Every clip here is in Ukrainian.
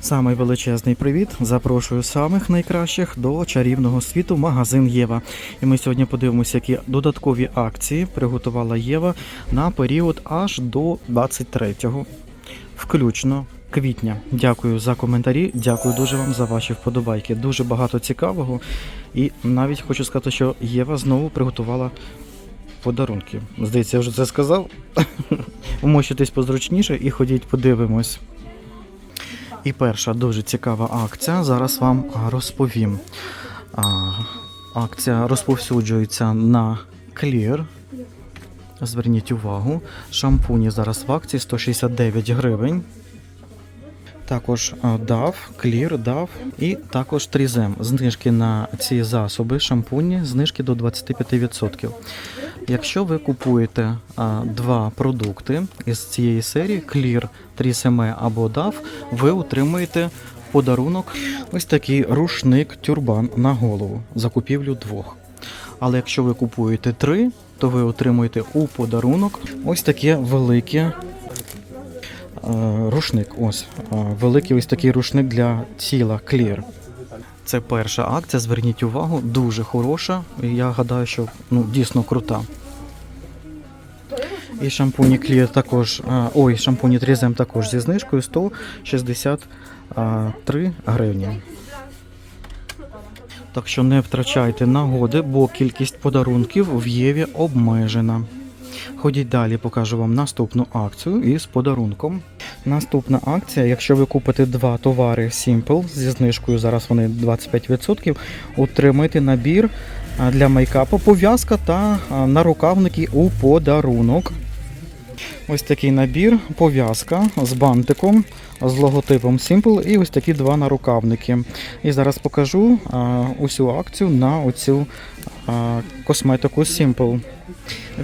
Самий величезний привіт. Запрошую самих найкращих до чарівного світу магазин Єва. І ми сьогодні подивимося, які додаткові акції приготувала Єва на період аж до 23-го, включно квітня. Дякую за коментарі. Дякую дуже вам за ваші вподобайки. Дуже багато цікавого. І навіть хочу сказати, що Єва знову приготувала подарунки. Здається, я вже це сказав. Вмощуйтесь позручніше і ходіть, подивимось. І перша дуже цікава акція. Зараз вам розповім. Акція розповсюджується на Clear. Зверніть увагу. Шампуні зараз в акції 169 гривень. Також а, DAV, Clear, DAV і також Трізем. Знижки на ці засоби, шампуні, знижки до 25%. Якщо ви купуєте а, два продукти із цієї серії Clear, Трісеме або DAV, ви отримуєте подарунок ось такий рушник тюрбан на голову за купівлю двох. Але якщо ви купуєте три, то ви отримуєте у подарунок ось таке велике рушник. Ось великий ось такий рушник для тіла Clear. Це перша акція. Зверніть увагу, дуже хороша. Я гадаю, що ну дійсно крута. І шампуні Clear також. Ой, шампуні Трізем також зі знижкою 163 гривні. Так що не втрачайте нагоди, бо кількість подарунків в Єві обмежена. Ходіть далі, покажу вам наступну акцію із подарунком. Наступна акція, якщо ви купите два товари Simple зі знижкою, зараз вони 25%, отримайте набір для мейкапу, пов'язка та нарукавники у подарунок. Ось такий набір, пов'язка з бантиком, з логотипом Simple і ось такі два нарукавники. І зараз покажу а, усю акцію на оцю а, косметику Simple.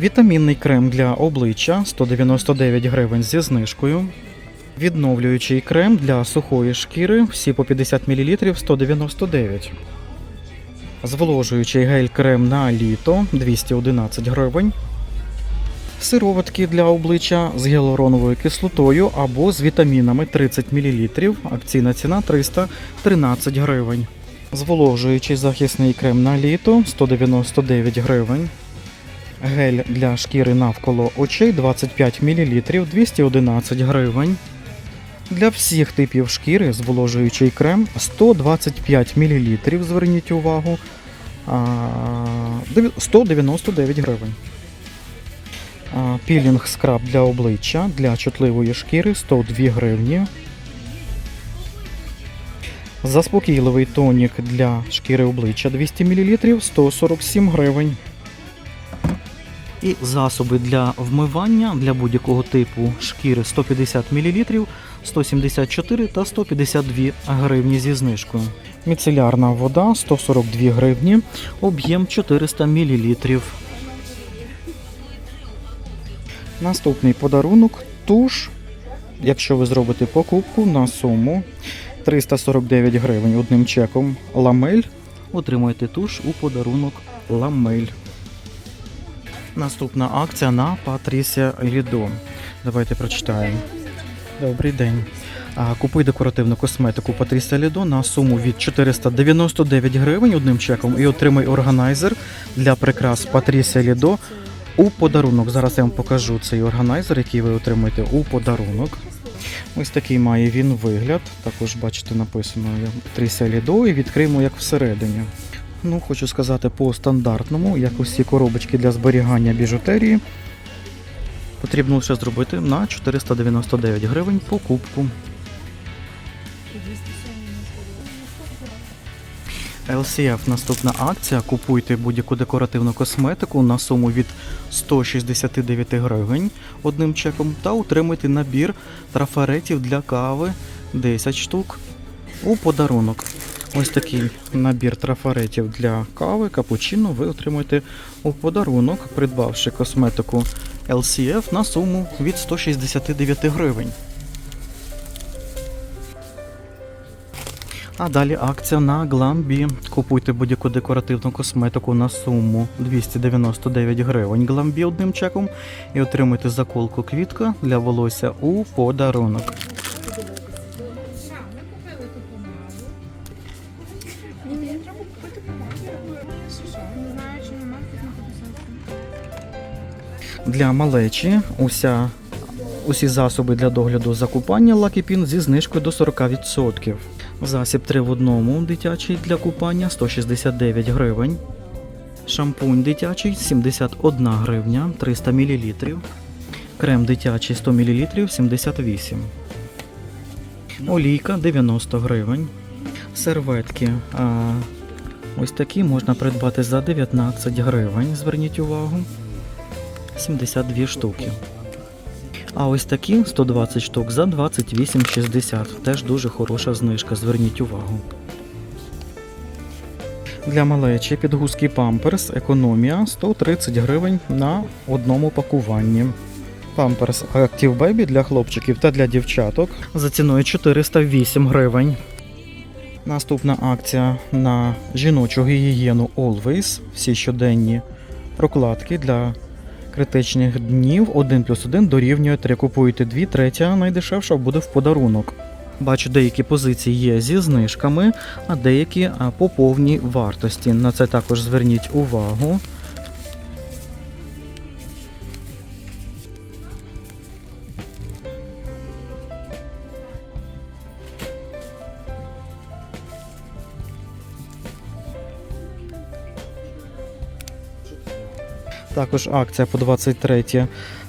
Вітамінний крем для обличчя 199 гривень зі знижкою. Відновлюючий крем для сухої шкіри, всі по 50 мл 199. Зволожуючий гель-крем на літо 211 гривень. Сироватки для обличчя з гіалуроновою кислотою або з вітамінами 30 мл. Акційна ціна 313 гривень. Зволожуючий захисний крем на літо 199 гривень. Гель для шкіри навколо очей 25 мл 211 гривень. Для всіх типів шкіри зволожуючий крем 125 мл. Зверніть увагу. 199 гривень. Пілінг скраб для обличчя для чутливої шкіри 102 гривні. Заспокійливий тонік для шкіри обличчя 200 мл 147 гривень. І засоби для вмивання для будь-якого типу шкіри 150 мл 174 та 152 гривні зі знижкою. Міцелярна вода 142 гривні, об'єм 400 мл. Наступний подарунок туш. Якщо ви зробите покупку на суму 349 гривень одним чеком ламель, отримуєте туш у подарунок ламель. Наступна акція на Патрісія Лідо. Давайте прочитаємо. Добрий день. Купуй декоративну косметику Патрісія Лідо на суму від 499 гривень одним чеком і отримай органайзер для прикрас Патрісія Лідо у подарунок. Зараз я вам покажу цей органайзер, який ви отримаєте у подарунок. Ось такий має він вигляд. Також бачите, написано Патрісія Лідо і відкриємо як всередині. Ну, хочу сказати по стандартному, як усі коробочки для зберігання біжутерії. Потрібно лише зробити на 499 гривень покупку. LCF наступна акція. Купуйте будь-яку декоративну косметику на суму від 169 гривень одним чеком та отримуйте набір трафаретів для кави 10 штук у подарунок. Ось такий набір трафаретів для кави, капучино ви отримаєте у подарунок, придбавши косметику LCF на суму від 169 гривень. А далі акція на Glambi. Купуйте будь-яку декоративну косметику на суму 299 гривень Glambi одним чеком і отримуйте заколку квітка для волосся у подарунок. Для малечі уся, усі засоби для догляду за купання Лакіпін зі знижкою до 40%. Засіб 3 в одному дитячий для купання 169 гривень. Шампунь дитячий 71 гривня 300 мл. Крем дитячий 100 мл 78. Олійка 90 гривень. Серветки а, ось такі можна придбати за 19 гривень. Зверніть увагу. 72 штуки. А ось такі 120 штук за 28,60. Теж дуже хороша знижка, зверніть увагу. Для малечі підгузки Памперс економія 130 гривень на одному пакуванні. Памперс Active Baby для хлопчиків та для дівчаток за ціною 408 гривень. Наступна акція на жіночу гігієну Always. Всі щоденні прокладки для критичних днів 1 плюс 1 дорівнює 3. Купуєте 2, третя найдешевша буде в подарунок. Бачу, деякі позиції є зі знижками, а деякі по повній вартості. На це також зверніть увагу. Також акція по 23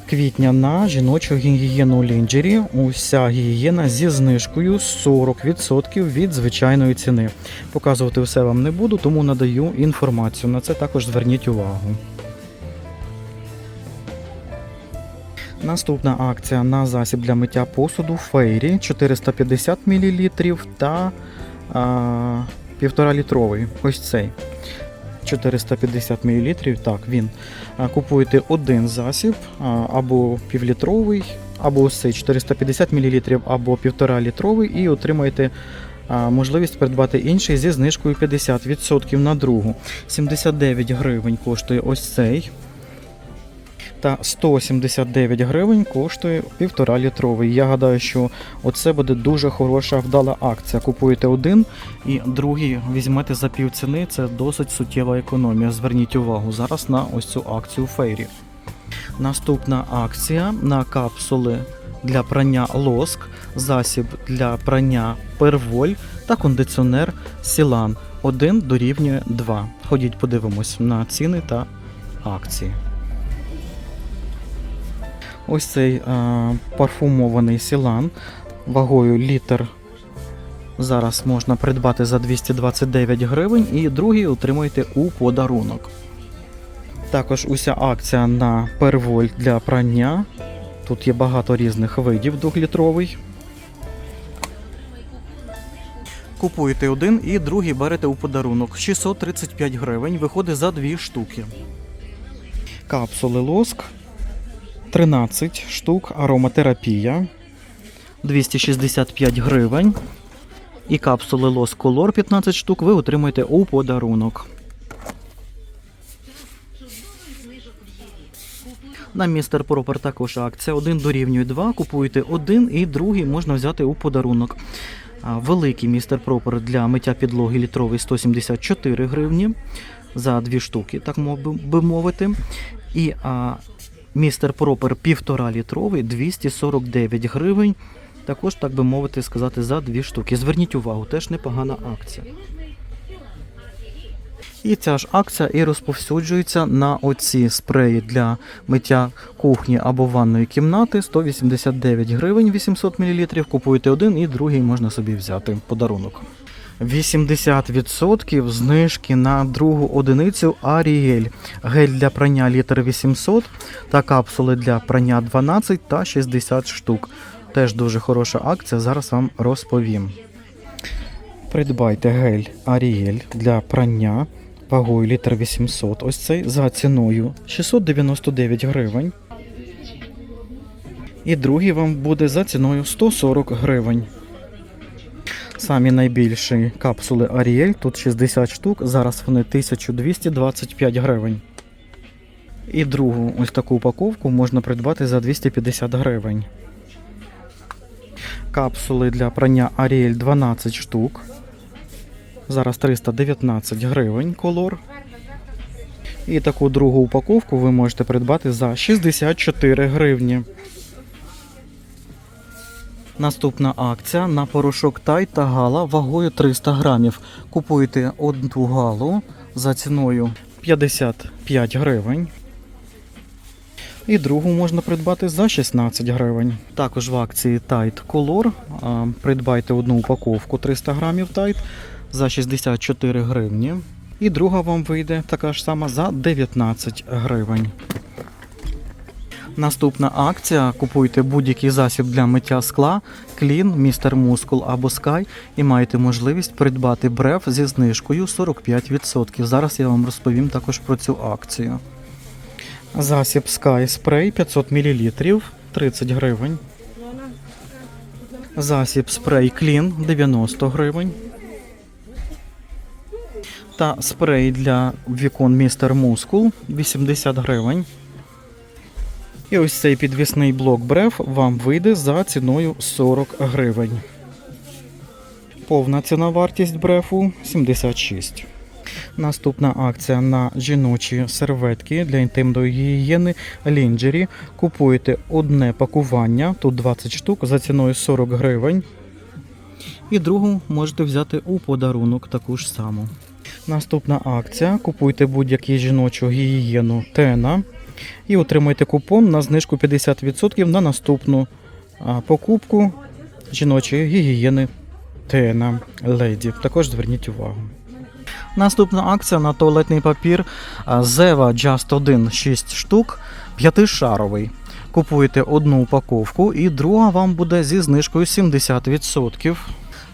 квітня на жіночу гігієну лінджері. Уся гігієна зі знижкою 40% від звичайної ціни. Показувати все вам не буду, тому надаю інформацію. На це також зверніть увагу. Наступна акція на засіб для миття посуду Фейрі 450 мл та а, 1,5 літровий. Ось цей. 450 мл. Так, він. Купуєте один засіб або півлітровий, або ось цей 450 мл, або 1,5 літровий, і отримаєте можливість придбати інший зі знижкою 50% на другу. 79 гривень коштує ось цей. Та 179 гривень коштує 1,5 літровий. Я гадаю, що оце буде дуже хороша вдала акція. Купуєте один і другий візьмете за пів ціни. Це досить суттєва економія. Зверніть увагу зараз на ось цю акцію Фейрі. Наступна акція на капсули для прання лоск, засіб для прання перволь та кондиціонер Сілан. 1 дорівнює 2. Ходіть, подивимось на ціни та акції. Ось цей е, парфумований сілан вагою літр. Зараз можна придбати за 229 гривень, і другий отримуєте у подарунок. Також уся акція на перволь для прання. Тут є багато різних видів двохлітровий. Купуєте один і другий берете у подарунок. 635 гривень, виходить за дві штуки. Капсули лоск 13 штук ароматерапія 265 гривень. І капсули Lost Color 15 штук ви отримаєте у подарунок. На містер Пропер також акція. Один дорівнює 2. Купуєте один і другий можна взяти у подарунок. Великий містер Пропер для миття підлоги літровий 174 гривні за дві штуки, так би мовити. І а, Містер Пропер 1,5 літровий 249 гривень. Також, так би мовити, сказати, за дві штуки. Зверніть увагу, теж непогана акція. І ця ж акція і розповсюджується на оці спреї для миття кухні або ванної кімнати 189 гривень 800 мл. Купуєте один і другий можна собі взяти подарунок. 80% знижки на другу одиницю Аріель. Гель для прання літр 800 та капсули для прання 12 та 60 штук. Теж дуже хороша акція, зараз вам розповім. Придбайте гель Аріель для прання вагою літр 800. Ось цей за ціною 699 гривень. І другий вам буде за ціною 140 гривень. Самі найбільші капсули Ariel, тут 60 штук, зараз вони 1225 гривень. І другу ось таку упаковку можна придбати за 250 гривень. Капсули для прання Ariel 12 штук. Зараз 319 гривень колор. І таку другу упаковку ви можете придбати за 64 гривні. Наступна акція на порошок Тай та Гала вагою 300 грамів. Купуєте одну галу за ціною 55 гривень. І другу можна придбати за 16 гривень. Також в акції Tide Color. Придбайте одну упаковку 300 грамів Tide за 64 гривні. І друга вам вийде така ж сама за 19 гривень. Наступна акція: купуйте будь-який засіб для миття скла, клін, містер Мускул або Sky і маєте можливість придбати бреф зі знижкою 45%. Зараз я вам розповім також про цю акцію. Засіб Sky спрей 500 мл 30 гривень. Засіб спрей Клін 90 гривень. Та спрей для вікон містер Мускул 80 гривень. І ось цей підвісний блок бреф вам вийде за ціною 40 гривень. Повна ціна вартість брефу 76. Наступна акція на жіночі серветки для інтимної гігієни лінджері. Купуєте одне пакування, тут 20 штук за ціною 40 гривень. І другу можете взяти у подарунок таку ж саму. Наступна акція: купуйте будь-яку жіночу гігієну Тена і отримайте купон на знижку 50% на наступну покупку жіночої гігієни Тена Леді. Також зверніть увагу. Наступна акція на туалетний папір а, Zeva Just 1 6 штук, п'ятишаровий. Купуєте одну упаковку, і друга вам буде зі знижкою 70%.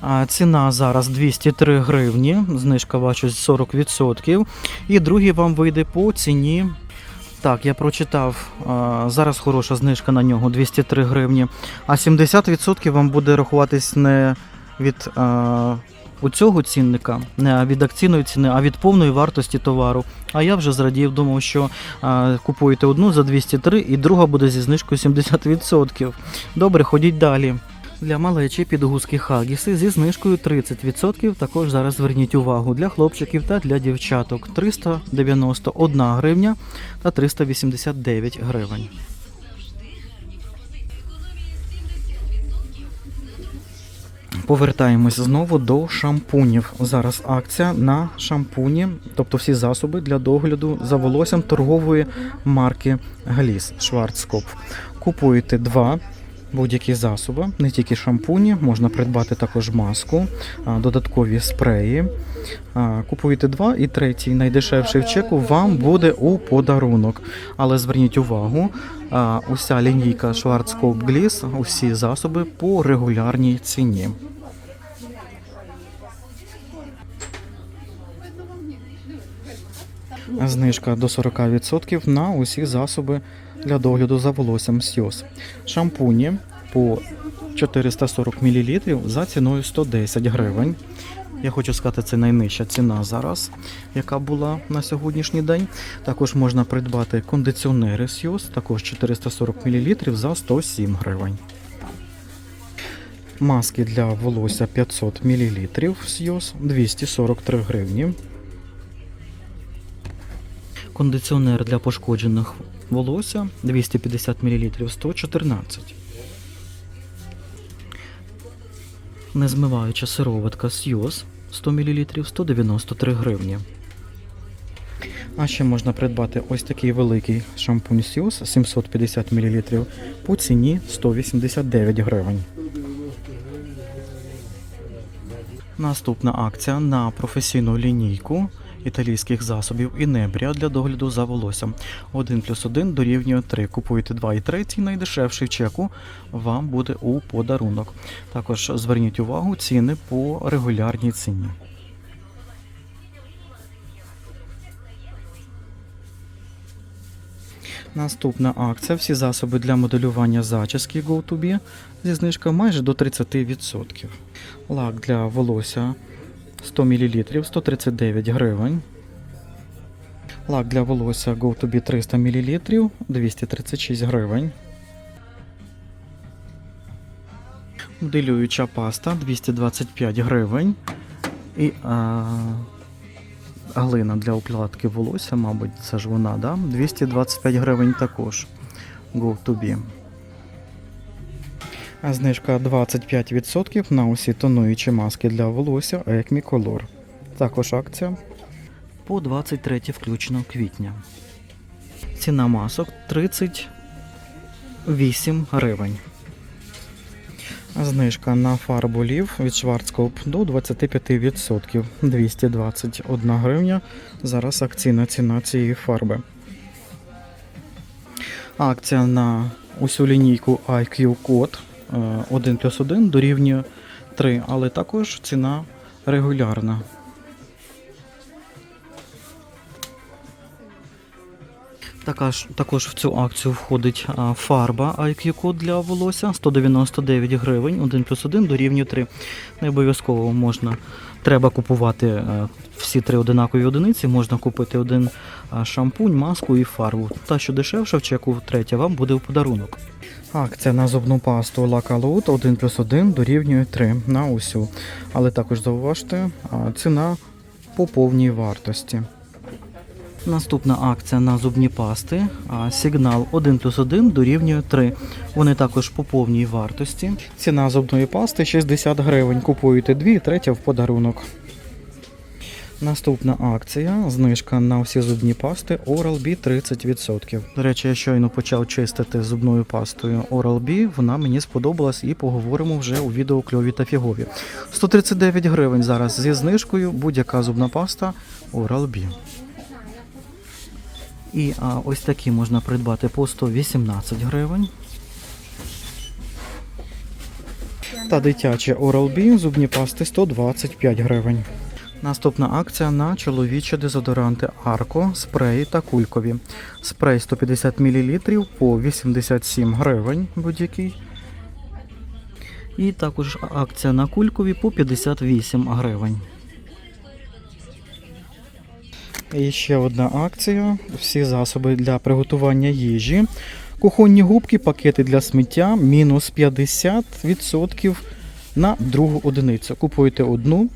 А Ціна зараз 203 гривні, знижка бачу 40%. І другий вам вийде по ціні. Так, я прочитав, зараз хороша знижка на нього 203 гривні. А 70% вам буде рахуватись не від у цього цінника, не від акційної ціни, а від повної вартості товару. А я вже зрадів, думав, що купуєте одну за 203 і друга буде зі знижкою 70%. Добре, ходіть далі. Для малечі підгузки Хагіси зі знижкою 30%. Також зараз зверніть увагу для хлопчиків та для дівчаток 391 гривня та 389 гривень. Повертаємось знову до шампунів. Зараз акція на шампуні, тобто всі засоби для догляду за волоссям торгової марки Гліс Шварцкоп. Купуєте два будь-які засоби, не тільки шампуні, можна придбати також маску, додаткові спреї. А, Купуєте два і третій, найдешевший в чеку, вам буде у подарунок. Але зверніть увагу, уся лінійка Schwarzkopf Gliss, усі засоби по регулярній ціні. Знижка до 40% на усі засоби для догляду за волоссям Сйоз. Шампуні по 440 мл за ціною 110 гривень. Я хочу сказати, це найнижча ціна зараз, яка була на сьогоднішній день. Також можна придбати кондиціонери Сйоз, також 440 мл за 107 гривень. Маски для волосся 500 мл Сйоз 243 гривні. Кондиціонер для пошкоджених волосся 250 мл 114. Незмиваюча сироватка Сйоз 100 мл 193 гривні. А ще можна придбати ось такий великий шампунь Сйоз 750 мл по ціні 189 гривень. Наступна акція на професійну лінійку італійських засобів і небрія для догляду за волоссям. 1 плюс 1 дорівнює 3. Купуйте 2 і 3, найдешевший чеку вам буде у подарунок. Також зверніть увагу ціни по регулярній ціні. Наступна акція. Всі засоби для моделювання зачіски GoToBe зі знижкою майже до 30%. Лак для волосся 100 мл 139 гривень. Лак для волосся GoToBe 300 мл 236 гривень. Моделююча паста 225 гривень. І а, глина для укладки волосся, мабуть, це ж вона, да? 225 гривень також. Go to be. Знижка 25% на усі тонуючі маски для волосся Acme Color. Також акція по 23 включно квітня. Ціна масок 38 гривень. Знижка на фарбу лів від Шварцкоп до 25%. 221 гривня. Зараз акційна ціна цієї фарби. Акція на усю лінійку IQ Code 1 плюс 1 дорівнює 3, але також ціна регулярна. Також, також в цю акцію входить фарба IQ Code для волосся 199 гривень, 1 плюс 1 дорівнює 3. Не обов'язково можна, треба купувати е, всі три одинакові одиниці, можна купити один шампунь, маску і фарбу. Та, що дешевша в чеку третя, вам буде в подарунок. Акція на зубну пасту Calotte 1 плюс 1 дорівнює 3 на усю. Але також зауважте, ціна по повній вартості. Наступна акція на зубні пасти. Сигнал 1 плюс 1 дорівнює 3. Вони також по повній вартості. Ціна зубної пасти 60 гривень. Купуєте 2, третя в подарунок. Наступна акція. Знижка на всі зубні пасти Oral-B 30%. До речі, я щойно почав чистити зубною пастою Oral-B. Вона мені сподобалась і поговоримо вже у відео кльові та фігові. 139 гривень зараз зі знижкою будь-яка зубна паста Oral-B. І а, ось такі можна придбати по 118 гривень. Та дитячі Oral-B зубні пасти 125 гривень. Наступна акція на чоловічі дезодоранти Арко, спреї та кулькові. Спрей 150 мл по 87 гривень будь-який. І також акція на кулькові по 58 гривень. І ще одна акція. Всі засоби для приготування їжі. Кухонні губки, пакети для сміття, мінус 50% на другу одиницю. Купуєте одну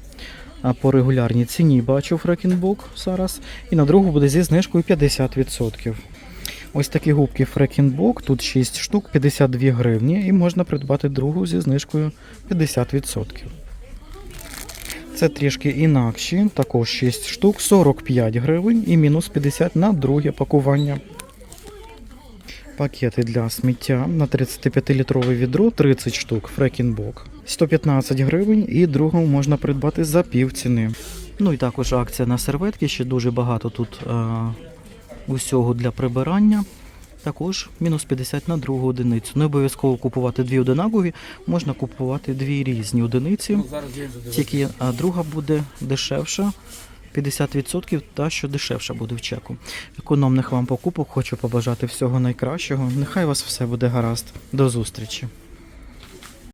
а по регулярній ціні, бачу фрекінбок зараз. І на другу буде зі знижкою 50%. Ось такі губки Фрекінбок, тут 6 штук, 52 гривні, і можна придбати другу зі знижкою 50%. Це трішки інакші, також 6 штук, 45 гривень і мінус 50 на друге пакування. Пакети для сміття на 35-літрове відро 30 штук, фрекінбок. 115 гривень і другу можна придбати за пів ціни. Ну і також акція на серветки, ще дуже багато тут е, усього для прибирання. Також мінус 50 на другу одиницю. Не обов'язково купувати дві одинакові, можна купувати дві різні одиниці. Тільки а друга буде дешевша. 50% та що дешевша буде в чеку. Економних вам покупок хочу побажати всього найкращого. Нехай у вас все буде гаразд. До зустрічі!